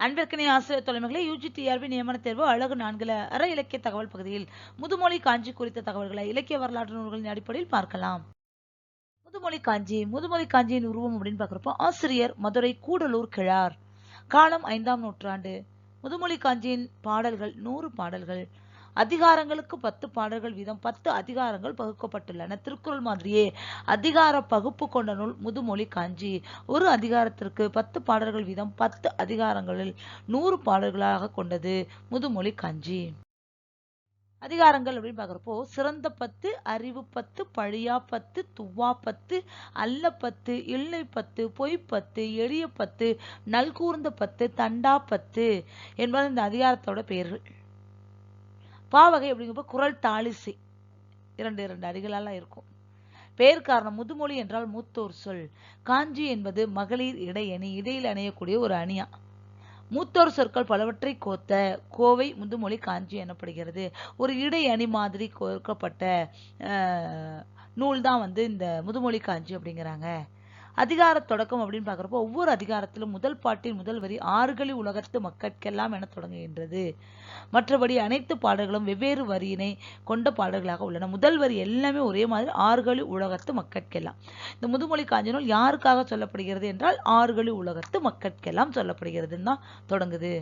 அன்பிற்கினை ஆசிரியர் தலைமைகளை யூஜிடிஆர்பி நியமன தேர்வு அழகு நான்குல அற இலக்கிய தகவல் பகுதியில் முதுமொழி காஞ்சி குறித்த தகவல்களை இலக்கிய வரலாற்று நூல்களின் அடிப்படையில் பார்க்கலாம். முதுமொழி காஞ்சி முதுமொழி காஞ்சியின் உருவம் அப்படின்னு பார்க்குறப்போ ஆசிரியர் மதுரை கூடலூர் கிழார். காலம் ஐந்தாம் நூற்றாண்டு. முதுமொழி காஞ்சியின் பாடல்கள் நூறு பாடல்கள். அதிகாரங்களுக்கு பத்து பாடல்கள் வீதம் பத்து அதிகாரங்கள் பகுக்கப்பட்டுள்ளன. திருக்குறள் மாதிரியே அதிகார பகுப்பு கொண்ட நூல் முதுமொழி காஞ்சி. ஒரு அதிகாரத்திற்கு பத்து பாடல்கள் வீதம் பத்து அதிகாரங்களில் நூறு பாடல்களாக கொண்டது முதுமொழி காஞ்சி. அதிகாரங்கள் அப்படின்னு பார்க்குறப்போ சிறந்த பத்து அறிவு பத்து பழியா பத்து துவா பத்து அல்ல பத்து இல்லை பத்து பொய் பத்து எளிய பத்து நல்கூர்ந்த பத்து தண்டா பத்து என்பது இந்த அதிகாரத்தோட பெயர்கள். பாவகை அப்படிங்கிறப்ப குரல் தாளிசை. இரண்டு இரண்டு அடிகளால இருக்கும். பெயர் காரணம் முதுமொழி என்றால் மூத்தோர் சொல். காஞ்சி என்பது மகளிர் இடையணி இடையில் அணியக்கூடிய ஒரு அணியா. மூத்தோர் சொற்கள் பலவற்றை கோத்த கோவை முதுமொழி காஞ்சி எனப்படுகிறது. ஒரு இடை அணி மாதிரி கோர்க்கப்பட்ட நூல் தான் வந்து இந்த முதுமொழி காஞ்சி அப்படிங்கிறாங்க. அதிகார தொடக்கம் அப்படின்னு பார்க்குறப்போ ஒவ்வொரு அதிகாரத்திலும் முதல் பாட்டின் முதல் வரி ஆறுகளி உலகத்து மக்கட்கெல்லாம் என தொடங்குகின்றது. மற்றபடி அனைத்து பாடல்களும் வெவ்வேறு வரியினை கொண்ட பாடல்களாக உள்ளன. முதல் வரி எல்லாமே ஒரே மாதிரி ஆறுகளி உலகத்து மக்கட்கெல்லாம். இந்த முதுமொழி காஞ்சி நூல் யாருக்காக சொல்லப்படுகிறது என்றால் ஆறுகளி உலகத்து மக்கட்கெல்லாம் சொல்லப்படுகிறதுன்னு தான் தொடங்குது.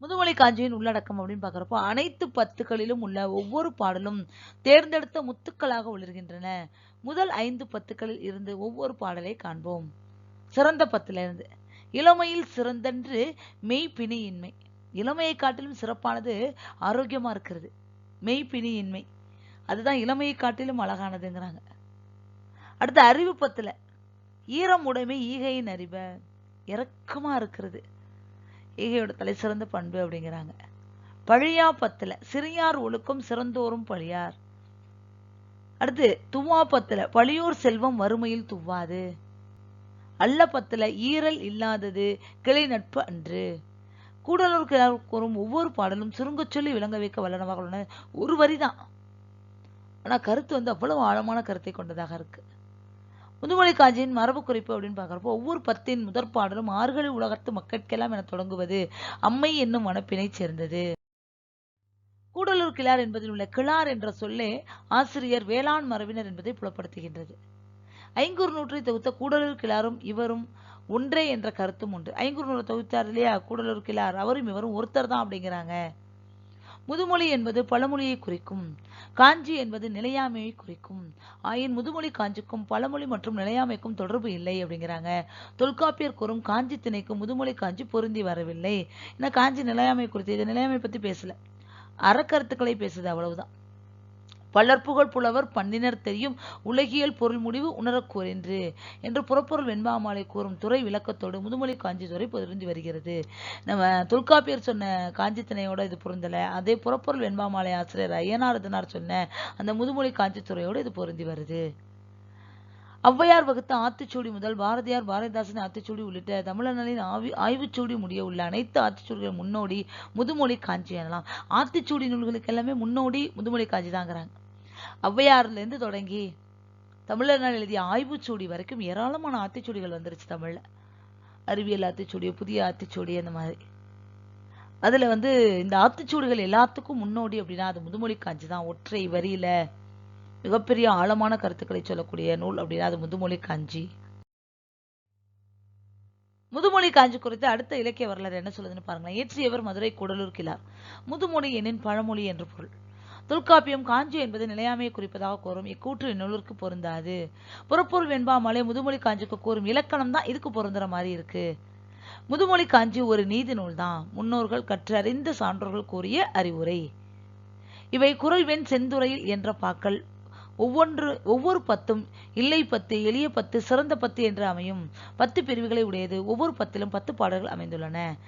முதுமொழி காஞ்சியின் உள்ளடக்கம் அப்படின்னு பார்க்குறப்போ அனைத்து பத்துக்களிலும் உள்ள ஒவ்வொரு பாடலும் தேர்ந்தெடுத்த முத்துக்களாக ஒளிர்கின்றன. முதல் ஐந்து பத்துக்களில் இருந்து ஒவ்வொரு பாடலை காண்போம். சிறந்த பத்திலிருந்து இளமையில் சிறந்தன்று மெய்ப்பிணியின்மை. இளமையை காட்டிலும் சிறப்பானது ஆரோக்கியமாக இருக்கிறது. மெய்ப்பிணியின்மை. அதுதான் இளமையை காட்டிலும் அழகானதுங்கிறாங்க. அடுத்து அறிவு பத்தில். ஈரம் உடைமை ஈகையின் அறிவை. இறக்கமாக இருக்கிறது. ஈகையோட தலை சிறந்த பண்பு அப்படிங்கிறாங்க. பழியா பத்துல சிறியார் ஒழுக்கம் சிறந்தோறும் பழியார். அடுத்து துவா பத்துல பழியோர் செல்வம் வறுமையில் துவாது அல்ல பத்துல ஈரல் இல்லாதது கிளை நட்பு அன்று. கூடலூர் கூறும் ஒவ்வொரு பாடலும் சுருங்க சொல்லி விளங்க வைக்க வல்லனமாக உள்ளன. ஒரு வரிதான். ஆனால் கருத்து வந்து அவ்வளவு ஆழமான கருத்தை கொண்டதாக இருக்குது முதுமொழி காஞ்சியின் மரபு குறிப்பு அப்படின்னு பார்க்குறப்போ ஒவ்வொரு பத்தின் முதற் பாடலும் உலகத்து மக்கட்கெல்லாம் என தொடங்குவது அம்மை என்னும் மனப்பினை சேர்ந்தது. கூடலூர் கிளார் என்பதில் உள்ள கிளார் என்ற சொல்லே ஆசிரியர் வேளாண் மரபினர் என்பதை புலப்படுத்துகின்றது. ஐங்கூர் நூற்றை தொகுத்த கூடலூர் கிளாரும் இவரும் ஒன்றே என்ற கருத்தும் உண்டு. ஐங்கூர் நூறு தொகுத்தார் இல்லையா? கூடலூர் கிளார் அவரும் இவரும் ஒருத்தர் தான் அப்படிங்கிறாங்க. முதுமொழி என்பது பழமொழியை குறிக்கும். காஞ்சி என்பது நிலையாமையை குறிக்கும். ஆயின் முதுமொழி காஞ்சிக்கும் பழமொழி மற்றும் நிலையாமைக்கும் தொடர்பு இல்லை அப்படிங்கிறாங்க. தொல்காப்பியர் கூறும் காஞ்சி திணைக்கும் முதுமொழி காஞ்சி பொருந்தி வரவில்லை. ஏன்னா காஞ்சி நிலையாமை குறித்து இது நிலையாமை பற்றி பேசல. அறக்கருத்துக்களை பேசுது அவ்வளவுதான். பலர் புகழ் புலவர் பண்ணினர் தெரியும். உலகியல் பொருள் முடிவு உணரக் கூறின்று என்று புறப்பொருள் வெண்பாமாலை கூறும் துறை விளக்கத்தோடு முதுமொழி காஞ்சி துறை பொருந்தி வருகிறது. நம்ம தொல்காப்பியர் சொன்ன காஞ்சி திணையோட இது பொருந்தலை. அதே புறப்பொருள் வெண்பாமாலை ஆசிரியர் ஐயனாரதனார் சொன்ன அந்த முதுமொழி காஞ்சி துறையோடு இது பொருந்தி வருது. ஔவையார் வகுத்த ஆத்திச்சூடி முதல் பாரதியார் பாரதிதாசன் ஆத்திச்சூடி உள்ளிட்ட தமிழர்களின் ஆவி ஆய்வுச்சூடி முடிய உள்ள அனைத்து ஆத்திச்சூடிகள் முன்னோடி முதுமொழி காஞ்சி எனலாம். ஆத்திச்சூடி நூல்களுக்கு எல்லாமே முன்னோடி முதுமொழி காஞ்சி தாங்கிறாங்க ஔவையார்ல இருந்து தொடங்கி தமிழர்கள் எழுதிய ஆய்வுச்சூடி வரைக்கும் ஏராளமான ஆத்திச்சூடிகள் வந்துருச்சு தமிழில். அறிவியல் ஆத்திச்சூடி புதிய ஆத்திச்சூடி அந்த மாதிரி. அதுல வந்து இந்த ஆத்திச்சூடிகள் எல்லாத்துக்கும் முன்னோடி அப்படின்னா அது முதுமொழி காஞ்சி தான் ஒற்றை வரியில மிகப்பெரிய ஆழமான கருத்துக்களை சொல்லக்கூடிய நூல் அப்படின்னா அது முதுமொழி காஞ்சி. முதுமொழி காஞ்சி குறித்து அடுத்த இலக்கிய வரலாறு என்ன சொல்லுதுன்னு பாருங்களேன். இயற்றியவர் மதுரை கூடலூர் கிளார் முதுமொழி எனின் பழமொழி என்று பொருள். தொல்காப்பியம் காஞ்சி என்பது நிலையாமையை குறிப்பதாக கூறும். இக்கூற்று இந்நூலுக்கு பொருந்தாது. புறப்பொருள் வெண்பாமலை முதுமொழி காஞ்சிக்கு கூறும் இலக்கணம் தான் இதுக்கு பொருந்துற மாதிரி இருக்கு. முதுமொழி காஞ்சி ஒரு நீதி நூல் தான். முன்னோர்கள் கற்றறிந்த சான்றோர்கள் கூறிய அறிவுரை. இவை குரல் வெண் செந்துறையில் என்ற பாக்கள். ஒவ்வொன்று ஒவ்வொரு பத்தும் இல்லை பத்து எளிய பத்து சிறந்த பத்து என்று அமையும். பத்து பிரிவுகளை உடையது. ஒவ்வொரு பத்திலும் பத்து பாடல்கள் அமைந்துள்ளன.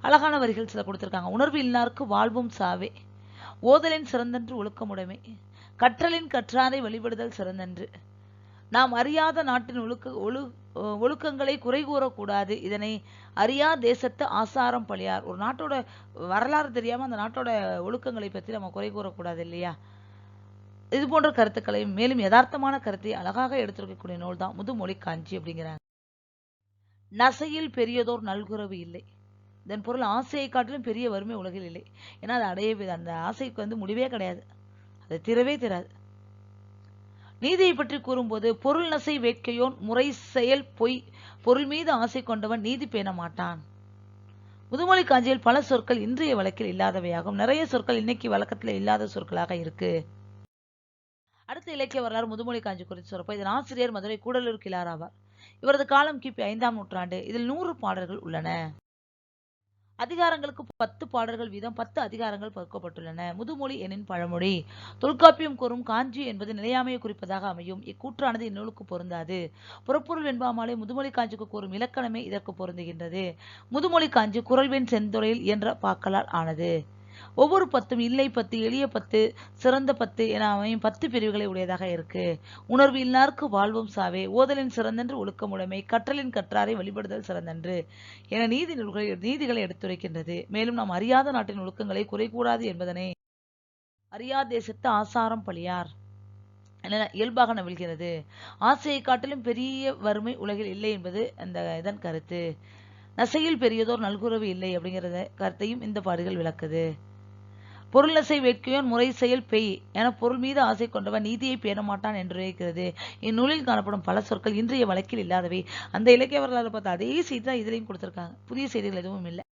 அழகான வரிகள் சில கொடுத்திருக்காங்க. உணர்வு இல்லாருக்கு வாழ்வும் சாவே. ஓதலின் சிறந்தன்று ஒழுக்கமுடைமை. கற்றலின் கற்றாரை வழிபடுதல் சிறந்தன்று. நாம் அறியாத நாட்டின் ஒழுக்க ஒழு ஒழுக்கங்களை குறை கூறக்கூடாது. இதனை அறியா தேசத்து ஆசாரம் பழியார். ஒரு நாட்டோட வரலாறு தெரியாம அந்த நாட்டோட ஒழுக்கங்களை பற்றி நம்ம குறை கூறக்கூடாது இல்லையா? இது போன்ற கருத்துக்களை மேலும் யதார்த்தமான கருத்தை அழகாக எடுத்திருக்கக்கூடிய நூல் தான் முதுமொழி காஞ்சி அப்படிங்கிறாங்க. நசையில் பெரியதோர் நல்குறவு இல்லை. இதன் பொருள் ஆசையை காட்டிலும் பெரிய வறுமை உலகில் இல்லை. ஏன்னா அது அடையவே அந்த ஆசைக்கு வந்து முடிவே கிடையாது. அது திறவே திறாது. நீதியை பற்றி கூறும்போது பொருள் நசை வேட்கையோன் முறை செயல் பொய் பொருள் மீது ஆசை கொண்டவன் நீதி பேண மாட்டான். முதுமொழி காஞ்சியில் பல சொற்கள் இன்றைய வழக்கில் இல்லாதவையாகும். நிறைய சொற்கள் இன்னைக்கு வழக்கத்தில் இல்லாத சொற்களாக இருக்கு. அடுத்த இலக்கிய வரலாறு முதுமொழி காஞ்சி குறித்து சொல்றப்போ இதன் ஆசிரியர் மதுரை கூடலூர் கிளார் ஆவார். இவரது காலம் கிபி ஐந்தாம் நூற்றாண்டு. இதில் நூறு பாடல்கள் உள்ளன. அதிகாரங்களுக்கு பத்து பாடல்கள் வீதம் பத்து அதிகாரங்கள் பகுக்கப்பட்டுள்ளன. முதுமொழி எனின் பழமொழி. தொல்காப்பியம் கூறும் காஞ்சி என்பது நிலையாமையை குறிப்பதாக அமையும். இக்கூற்றானது இந்நூலுக்கு பொருந்தாது. புறப்பொருள் வெண்பாமாலை முதுமொழி காஞ்சிக்கு கூறும் இலக்கணமே இதற்கு பொருந்துகின்றது. முதுமொழி காஞ்சி குரல்வின் செந்துறையில் என்ற பாக்களால் ஆனது. ஒவ்வொரு பத்தும் இல்லை பத்து எளிய பத்து சிறந்த பத்து என அமையும் பத்து பிரிவுகளை உடையதாக இருக்கு. உணர்வு இல்லார்க்கு வாழ்வும் சாவே. ஓதலின் சிறந்தன்று ஒழுக்கமுடைமை கற்றலின் கற்றாரை வழிபடுதல் சிறந்தன்று என நீதி நூல்களை நீதிகளை எடுத்துரைக்கின்றது. மேலும் நாம் அறியாத நாட்டின் ஒழுக்கங்களை குறை கூடாது என்பதனை அறியா தேசத்து ஆசாரம் பழியார் என இயல்பாக நவிழ்கிறது. ஆசையை காட்டிலும் பெரிய வறுமை உலகில் இல்லை என்பது அந்த இதன் கருத்து. நசையில் பெரியதோர் நல்குறவு இல்லை அப்படிங்கிறத கருத்தையும் இந்த பாடுகள் விளக்குது. பொருள் நசை வேட்கையோன் முறை செயல் பெய் என பொருள் மீது ஆசை கொண்டவன் நீதியை பேண மாட்டான் என்று இருக்கிறது. இந்நூலில் காணப்படும் பல சொற்கள் இன்றைய வழக்கில் இல்லாதவை. அந்த இலக்கிய வரலாறு பார்த்தா அதே செய்தி தான் இதுலையும் கொடுத்திருக்காங்க. புதிய செய்திகள் எதுவும் இல்லை.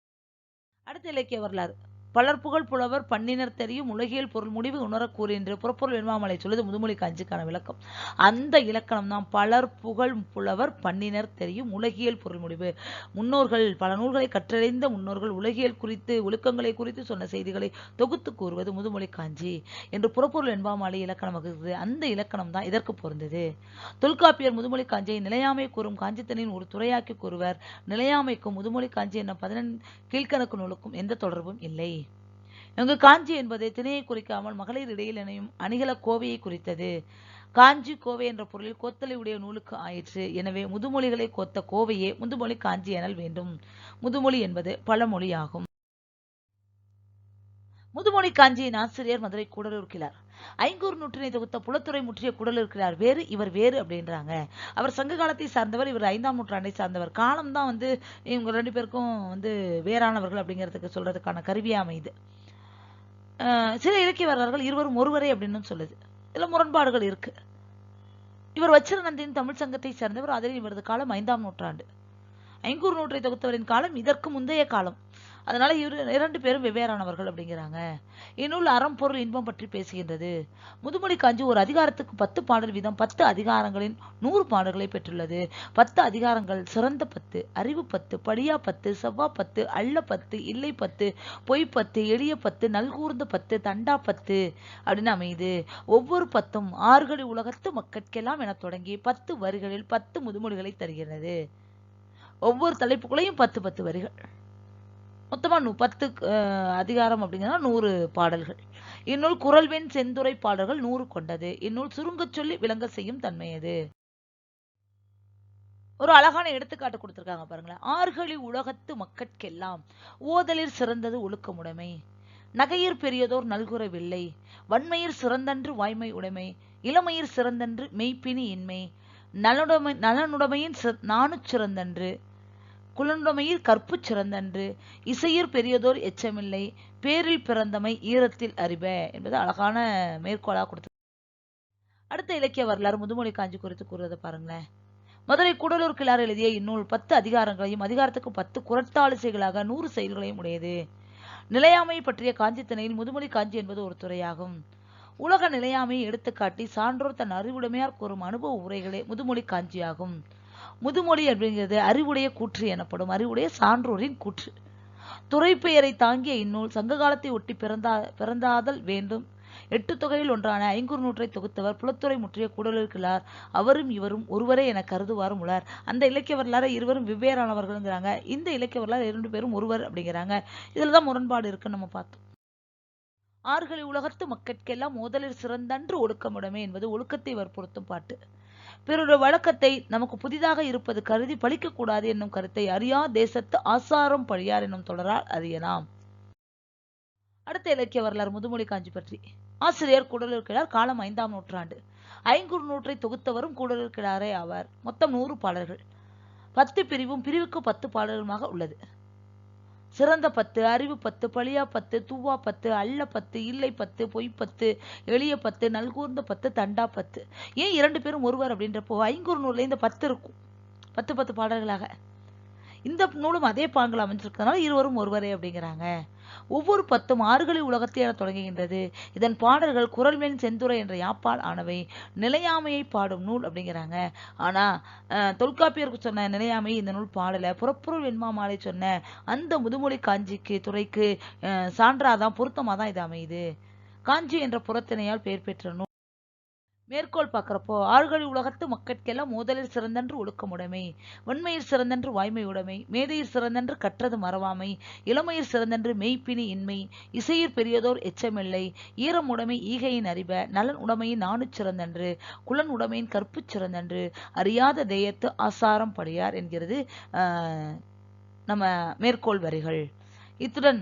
அடுத்த இலக்கிய வரலாறு. பலர் புகழ் புலவர் பண்ணினர் தெரியும் உலகியல் பொருள் முடிவு உணரக் என்று புறப்பொருள் வெண்மாமலை சொல்லுது முதுமொழி காஞ்சிக்கான விளக்கம். அந்த இலக்கணம் தான் பலர் புகழ் புலவர் பண்ணினர் தெரியும் உலகியல் பொருள் முடிவு. முன்னோர்கள் பல நூல்களை கற்றறிந்த முன்னோர்கள் உலகியல் குறித்து ஒழுக்கங்களை குறித்து சொன்ன செய்திகளை தொகுத்து கூறுவது முதுமொழி காஞ்சி என்று புறப்பொருள் வெண்பாமாலை இலக்கணம் வகுக்கிறது அந்த இலக்கணம் தான் இதற்கு பொருந்தது. தொல்காப்பியர் முதுமொழி காஞ்சியை நிலையாமை கூறும் காஞ்சித்தனின் ஒரு துறையாக்கி கூறுவர். நிலையாமைக்கும் முதுமொழி காஞ்சி என்ன பதினெண் கீழ்கணக்கு நூலுக்கும் எந்த தொடர்பும் இல்லை. இங்கு காஞ்சி என்பது திணையை குறிக்காமல் மகளிர் இடையில் இணையும் அணிகல கோவையை குறித்தது. காஞ்சி கோவை என்ற பொருளில் கோத்தலை உடைய நூலுக்கு ஆயிற்று. எனவே முதுமொழிகளை கோத்த கோவையே முதுமொழி காஞ்சி எனல் வேண்டும். முதுமொழி என்பது பழமொழியாகும். முதுமொழி காஞ்சியின் ஆசிரியர் மதுரை கூடலூர் கிளார் ஐங்கூர் நூற்றினை தொகுத்த புலத்துறை முற்றிய கூடலூர் கிளார் வேறு இவர் வேறு அப்படின்றாங்க. அவர் சங்க காலத்தை சார்ந்தவர் இவர் ஐந்தாம் நூற்றாண்டை சார்ந்தவர். காலம் தான் வந்து இவங்க ரெண்டு பேருக்கும் வந்து வேறானவர்கள் அப்படிங்கிறதுக்கு சொல்றதுக்கான கருவியாக அமைது சில இலக்கிய வரலாறுகள் இருவரும் ஒருவரே அப்படின்னு சொல்லுது. இதில் முரண்பாடுகள் இருக்கு. இவர் வச்சிரநந்தின் தமிழ் சங்கத்தை சேர்ந்தவர் அதில் இவரது காலம் ஐந்தாம் நூற்றாண்டு. ஐங்கூர் நூற்றை தொகுத்தவரின் காலம் இதற்கு முந்தைய காலம். அதனால இரு இரண்டு பேரும் வெவ்வேறானவர்கள் அப்படிங்கிறாங்க. இந்நூல் அறம் பொருள் இன்பம் பற்றி பேசுகின்றது. முதுமொழி காஞ்சி ஒரு அதிகாரத்துக்கு பத்து பாடல் வீதம் பத்து அதிகாரங்களின் நூறு பாடல்களை பெற்றுள்ளது. பத்து அதிகாரங்கள் சிறந்த பத்து அறிவு பத்து படியா பத்து செவ்வா பத்து அள்ள பத்து இல்லை பத்து பொய் பத்து எளிய பத்து நல்கூர்ந்த பத்து தண்டா பத்து அப்படின்னு அமையுது. ஒவ்வொரு பத்தும் ஆறுகளி உலகத்து மக்கட்கெல்லாம் என தொடங்கி பத்து வரிகளில் பத்து முதுமொழிகளை தருகிறது ஒவ்வொரு தலைப்புக்குள்ளேயும் பத்து பத்து வரிகள். மொத்தமாக நூ பத்து அதிகாரம் அப்படிங்கன்னா நூறு பாடல்கள். இந்நூல் குரல்வெண் செந்துரை பாடல்கள் நூறு கொண்டது. இந்நூல் சுருங்கச் சொல்லி விளங்க செய்யும் தன்மையது ஒரு அழகான எடுத்துக்காட்டு கொடுத்திருக்காங்க பாருங்களேன். ஆறுகளி உலகத்து மக்கட்கெல்லாம் ஓதலில் சிறந்தது ஒழுக்கமுடைமை. நகையிற் பெரியதோர் நல்குறவில்லை. வன்மையிற் சிறந்தன்று வாய்மை உடைமை. இளமையிற் சிறந்தன்று மெய்ப்பினி இன்மை. நலனுடைமை நலனுடைமையின் நானு சிறந்தன்று குலனுடைமையில் கற்பு சிறந்தன்று இசையர் பெரியதோர் எச்சமில்லை பேரில் பிறந்தமை ஈரத்தில் அறிப என்பது அழகான மேற்கோளாக கொடுத்து அடுத்த இலக்கிய வரலாறு முதுமொழி காஞ்சி குறித்து கூறுவதை பாருங்களேன். மதுரை கூடலூர் கிளார் எழுதிய இந்நூல் பத்து அதிகாரங்களையும் அதிகாரத்துக்கு பத்து குரத்தாளிசைகளாக நூறு செயல்களையும் உடையது. நிலையாமை பற்றிய காஞ்சித்தனையில் முதுமொழி காஞ்சி என்பது ஒரு துறையாகும். உலக நிலையாமையை எடுத்துக்காட்டி சான்றோர் தன் அறிவுடைமையார் கூறும் அனுபவ உரைகளே முதுமொழி காஞ்சியாகும். முதுமொழி அப்படிங்கிறது அறிவுடைய கூற்று எனப்படும். அறிவுடைய சான்றோரின் கூற்று. துறை பெயரை தாங்கிய இந்நூல் சங்க காலத்தை ஒட்டி பிறந்தா பிறந்தாதல் வேண்டும். எட்டு தொகையில் ஒன்றான ஐங்குறு நூற்றை தொகுத்தவர் புலத்துறை முற்றிய கூடலிருக்கிறார் அவரும் இவரும் ஒருவரே என கருதுவாரும் உளர் அந்த இலக்கிய வரலாறு இருவரும் வெவ்வேறானவர்கள்ங்கிறாங்க. இந்த இலக்கிய வரலாறு இரண்டு பேரும் ஒருவர் அப்படிங்கிறாங்க. இதுலதான் முரண்பாடு இருக்குன்னு நம்ம பார்த்தோம். ஆறுகளி உலகத்து மக்கட்கெல்லாம் முதலில் சிறந்தன்று ஒழுக்கமுடைமை என்பது ஒழுக்கத்தை வற்புறுத்தும் பாட்டு. பிறருடைய வழக்கத்தை நமக்கு புதிதாக இருப்பது கருதி பழிக்கக்கூடாது என்னும் கருத்தை அறியா தேசத்து ஆசாரம் பழியார் என்னும் தொடரால் அறியலாம். அடுத்த இலக்கிய வரலாறு முதுமொழி காஞ்சி பற்றி. ஆசிரியர் கூடலூர் கிழார் காலம் ஐந்தாம் நூற்றாண்டு. ஐங்குறு நூற்றை தொகுத்தவரும் கூடலூர் கிழாரே ஆவார். மொத்தம் நூறு பாடல்கள். பத்து பிரிவும் பிரிவுக்கு பத்து பாடல்களுமாக உள்ளது. சிறந்த பத்து அறிவு பத்து பழியா பத்து தூவா பத்து அல்ல பத்து இல்லை பத்து பொய் பத்து எளிய பத்து நல்கூர்ந்த பத்து தண்டா பத்து. ஏன் இரண்டு பேரும் ஒருவர் அப்படின்றப்போ ஐங்கூர் நூலில் இந்த பத்து இருக்கும். பத்து பத்து பாடல்களாக. இந்த நூலும் அதே பாங்கில் அமைஞ்சிருக்கிறதுனால இருவரும் ஒருவரே அப்படிங்கிறாங்க. ஒவ்வொரு பத்தும் ஆறுகளில் உலகத்தை என தொடங்குகின்றது. இதன் பாடல்கள் குரல்மென் செந்துரை என்ற யாப்பால் ஆனவை நிலையாமையை பாடும் நூல் அப்படிங்கிறாங்க. ஆனா அஹ், தொல்காப்பியருக்கு சொன்ன நிலையாமை இந்த நூல் பாடல. புறப்பொருள் வெண்மாமாலை சொன்ன அந்த முதுமொழி காஞ்சிக்கு துறைக்கு அஹ், சான்றாதான் பொருத்தமாதான் இது அமையுது. காஞ்சி என்ற புறத்திணையால் பெயர் பெற்ற நூல். மேற்கோள் பார்க்குறப்போ ஆழ்கழி உலகத்து மக்கட்கெல்லாம் முதலில் சிறந்தன்று ஒழுக்கமுடைமை வன்மையில் சிறந்தன்று வாய்மை உடைமை மேதையில் சிறந்தன்று கற்றது மறவாமை இளமையில் சிறந்தன்று மெய்ப்பினி இன்மை இசையிற் பெரியதோர் எச்சமில்லை ஈரம் உடைமை ஈகையின் அறிவ நலன் உடைமையின் நானு சிறந்தன்று குலன் உடைமையின் கற்புச் சிறந்தன்று அறியாத தேயத்து ஆசாரம் படையார் என்கிறது நம்ம மேற்கோள் வரிகள். இத்துடன்